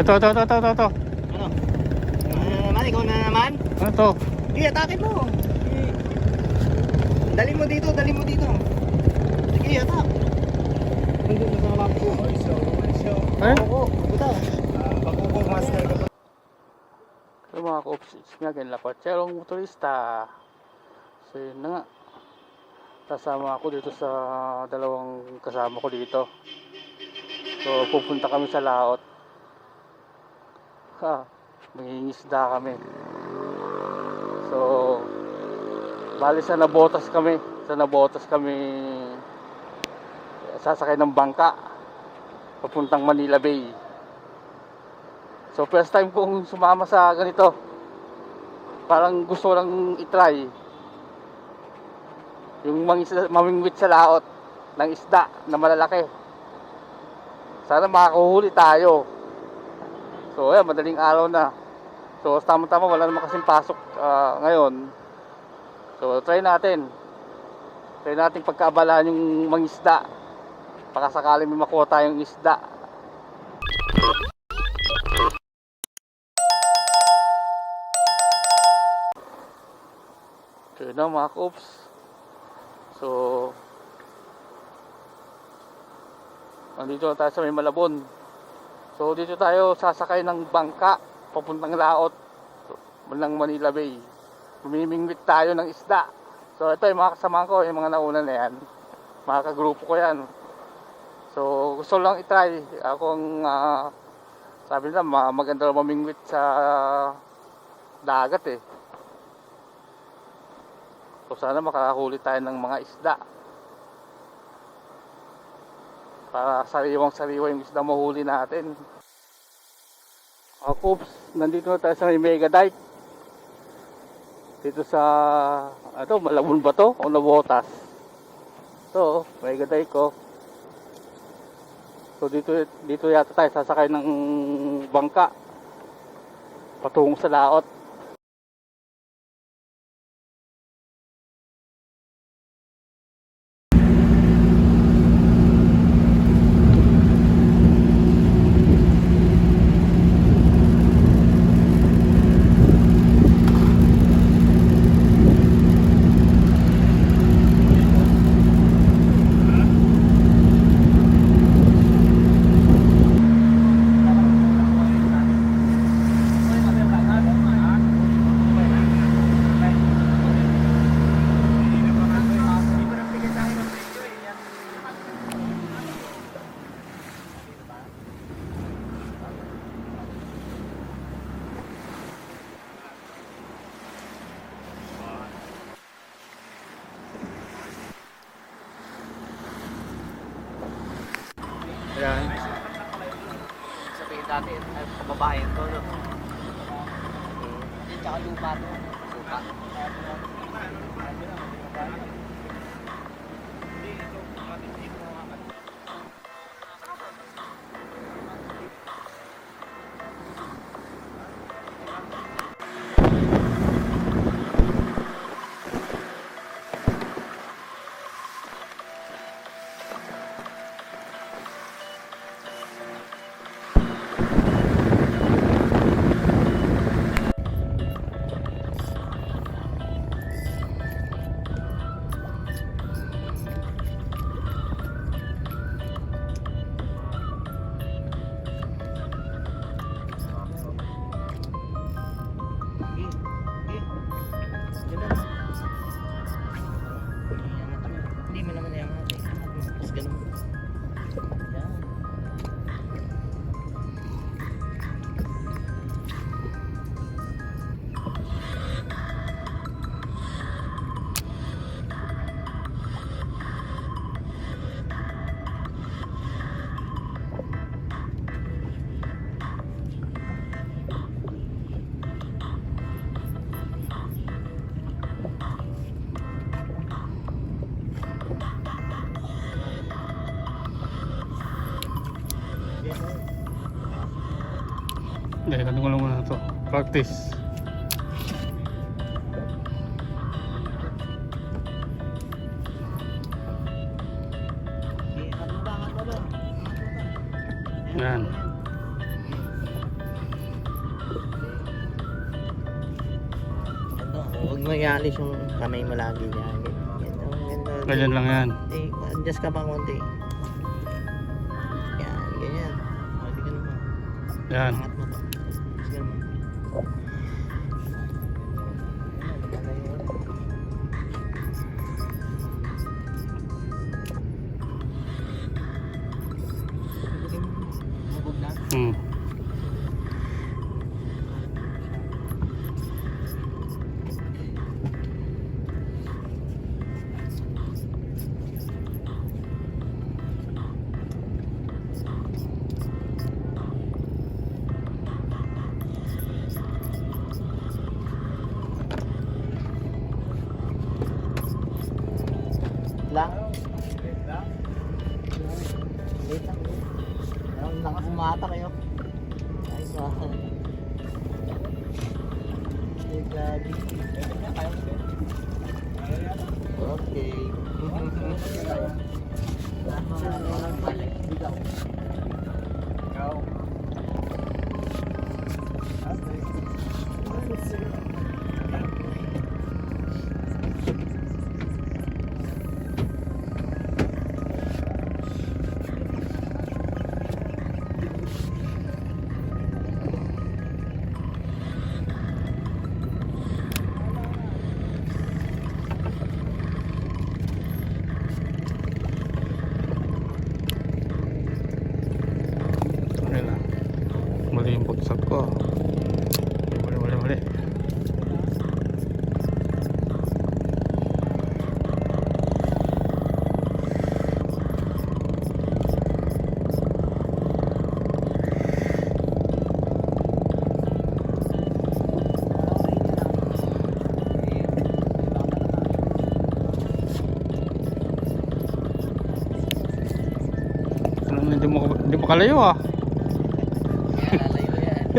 Ito, ito, ito, ito, ito, ito. Ano? Ano na naman? Ikaw na naman? Ano to? Sige, atakin mo. Dali mo dito, dali mo dito. Sige, atak. Hindi na sa lampo. Eh? Oo, buta. Pagkukong master ka Ito mga ka-ops, nga ganyan lapatserong motorista. So yun na nga. Kasama ako dito sa dalawang kasama ko dito. So pupunta kami sa laot. Ha, mangingisda kami. So, bali sa nabotas kami. Sa nabotas kami sasakay ng bangka papuntang Manila Bay. So first time kong sumama sa ganito. Parang gusto lang itry. Yung mamingwit sa laot ng isda na malalaki. Sana makakuhuli tayo. So ayan, madaling araw na. So tama-tama wala naman kasing pasok ah, ngayon. So try natin. Try natin pagkaabalahan yung mangisda. Baka sakali may makuha tayong isda. So yun na mga koops. So Nandito na tayo sa may Malabon. So dito tayo sasakay ng bangka papuntang Laot ng Manila Bay. Mamimingwit tayo ng isda. So ito yung mga kasama ko, yung mga nauna na yan. Mga kagrupo ko yan. So gusto lang itry. Akong ah, sabi nila ma- maganda raw mamingwit sa dagat eh. So sana makakahuli tayo ng mga isda. Para sariwang sariwa yung isda mahuli natin. Ako, nandito na tayo sa may Mega Dike. Dito sa, ano, Malabon ba to? O Nabotas? Ito, Mega Dike ko. So dito, dito yata tayo sasakay ng bangka. Patungo sa laot. practice. Yan. Ano, huwag mo ialis yung kamay mo lagi yan ganyan lang yan. Adjust ka pa konti. Yan ganyan. Yan. Mm. Lakas umata kayo. Ay, saan. Okay. Okay. Kalayo ah. Lalayo yan.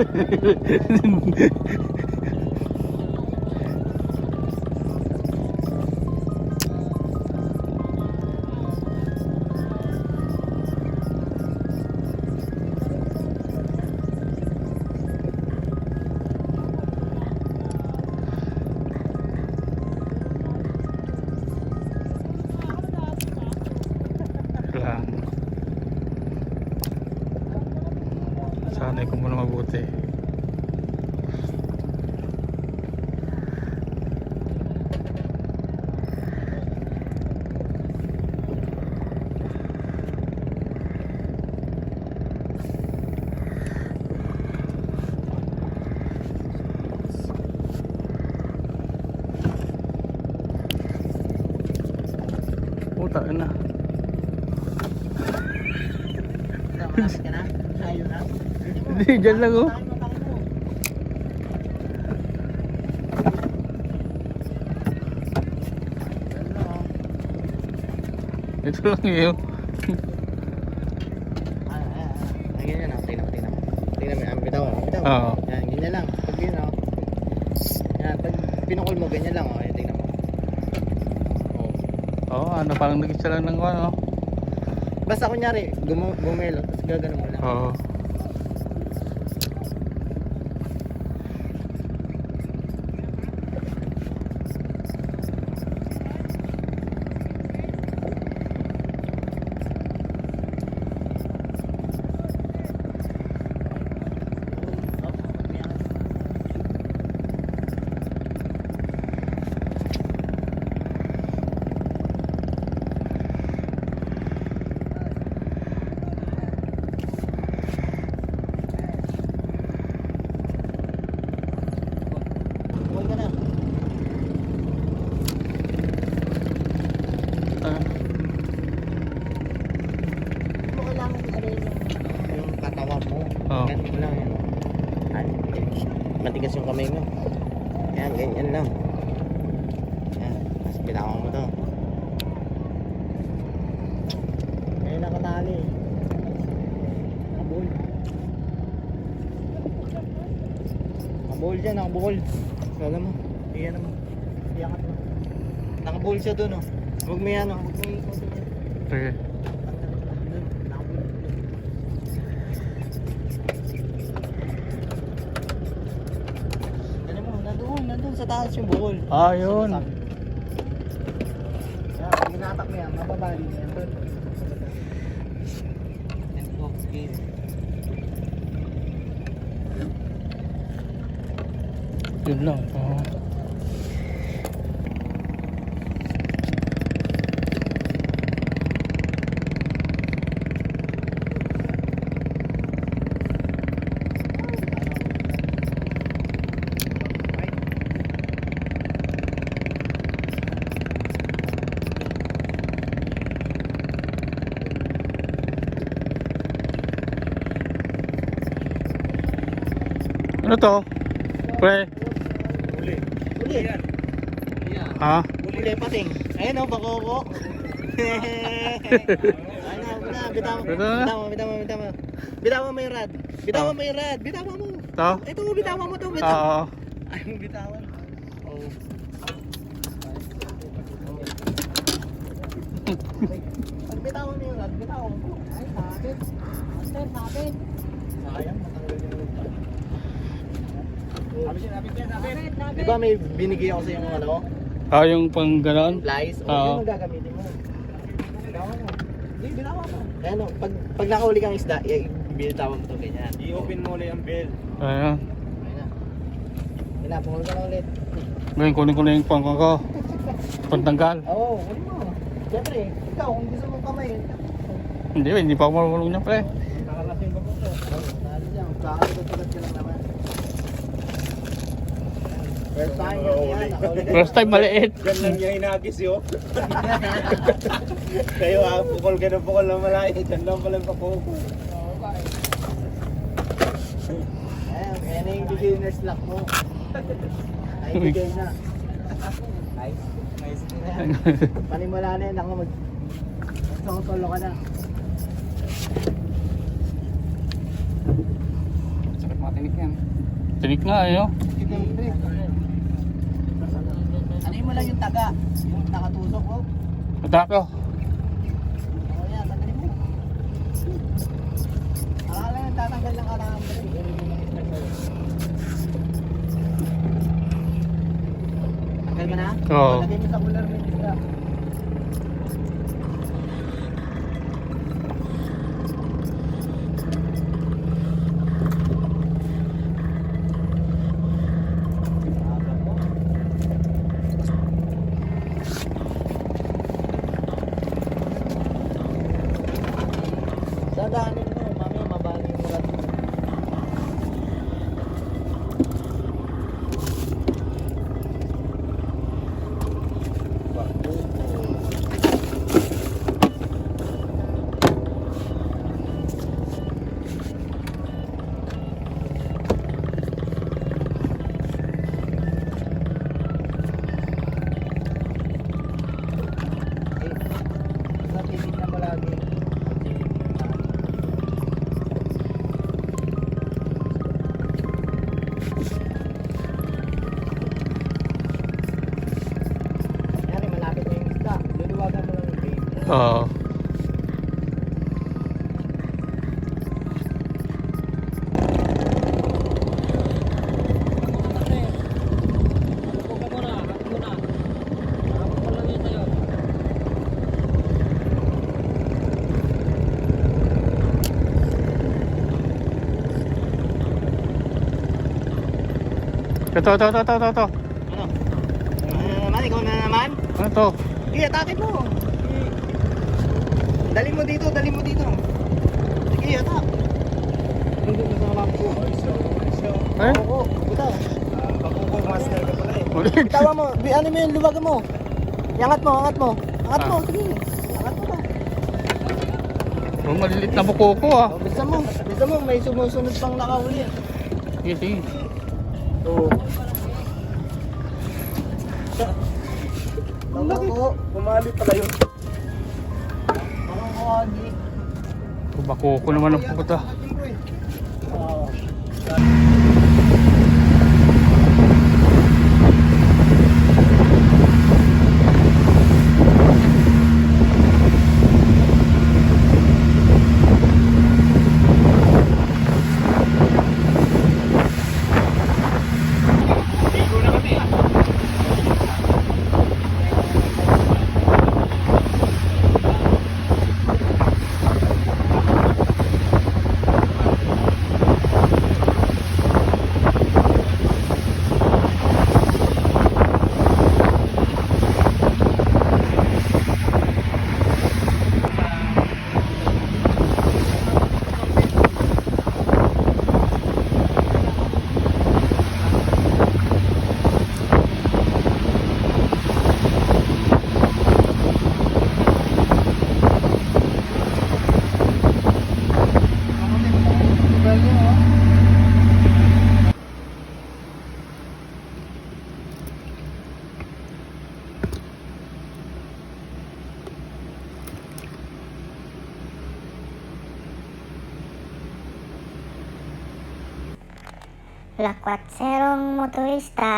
Ko muna mabuti. Puta na. Nakakasik ka na? Ayaw na? Hindi, dyan lang oh. Oh. Ito lang yun. Ganyan ah. Tingnan mo, tingnan mo. Tingnan mo, ah, bitaw, ah, bitaw. Oo. Yan, ganyan lang. Pag yun, oh. Yan, pag pinukol mo, ganyan lang, oh. Yan, tingnan mo. Oh. Oo, ano, parang nag-isa lang ng ano. Basta kunyari, gum gumelo, tapos gagano mo lang. Oo. Huwag ka na. Ah, Hindi mo kailangan ano yung, yung katawan mo. Oo. Ganun mo lang yan. Ay, matigas yung kamay mo. Yan, ganyan lang. Yan, tapos bitawan mo to. Ngayon nakatali. Nakabul. Nakabul dyan, nakabul. Kala mo, iyan mo. Iyangat mo. Nakabul siya dun, oh. Huwag mo yan, oh. Huwag mo yan. sige. Sa taas yung buhol. Ah, yun. Pag hinatak yan, mababali na yan box game. Yun lang. Oo. Ano to? Pre? Uli. Uli. Yan. Ha? Uli pating. Ayan o, bakoko. Ano, na, bitaw mo. Bitaw mo, bitaw mo, bitaw mo. Bitaw mo yung rad. Bitaw mo yung rad. Bitaw mo. To? Ito mo, bitaw mo to. Bitaw. Oo. Ayaw mo bitawan. Oh. Pag bitawan mo yung rad, bitawan mo. Ay, sakit. Master, sakit. Sayang, matanggal yung rad. Di ba may binigay ako sa yung ano? Ah, yung pang ganon? Lies? O, Oo. yun ang gagamitin mo. Bitawan mo. Hindi, bitawan mo. Ayan o, pag, pag nakahuli kang isda, binitawan mo to ganyan. I-open mo ulit ang bell. Ayan. Ayun na. Ayun na, pungol ka na ulit. Ngayon, kunin ko na yung pang ko. Pantanggal. Oo, oh, kunin mo. Siyempre, ikaw, kung gusto mong kamay, Hindi, hindi pa ako marunong niya, pre. Nakalasin ba po to? Oo, nalo dyan. Kakasagot-sagot ka lang naman. First time yan, yan. nakahuli. First time maliit. Yan lang niya hinagis yun. Kayo ah, pukol ka na pukol na malayo. Diyan lang pala papukol. Ayan, ayan na yung beginner's luck mo. Ay, bigay na. Nice. Nice. Panimula na yan, ako mag... Solo ka na. Sakit mga tinik yan. Tinik nga, eh, oh. Ano mo lang yung taga? Yung nakatusok ko? Atake, oh. Oo yan, tanggalin mo. Akala yung tatanggal ng karang Tanggal mo na? Oo. Lagay mo sa cooler Oo. Ito, ito, ito, ito, ito. Ano? Ano naman? Ikaw na naman? Ano to? Sige, atake mo. Dali mo dito, dali mo dito. Sige, atak. Hindi mo sa lampo. Eh? Oo, bitaw. Papukol master ka pala eh. Bitawan mo. Bi- Ano mo yun, luwagan mo. Iangat mo, angat mo. Angat mo, Ah. sige. Angat mo ba? Oh, malilit na buko ko, ah. Oh, bisa mo. Bisa mo, may sumusunod pang nakahuli. Sige, sige. Oo. Ang laki. Pumali pala yun. Parang kuhagi. Bako ko naman ang pupunta. Oo. Ligo na kami ah. Lakwatserong motorista.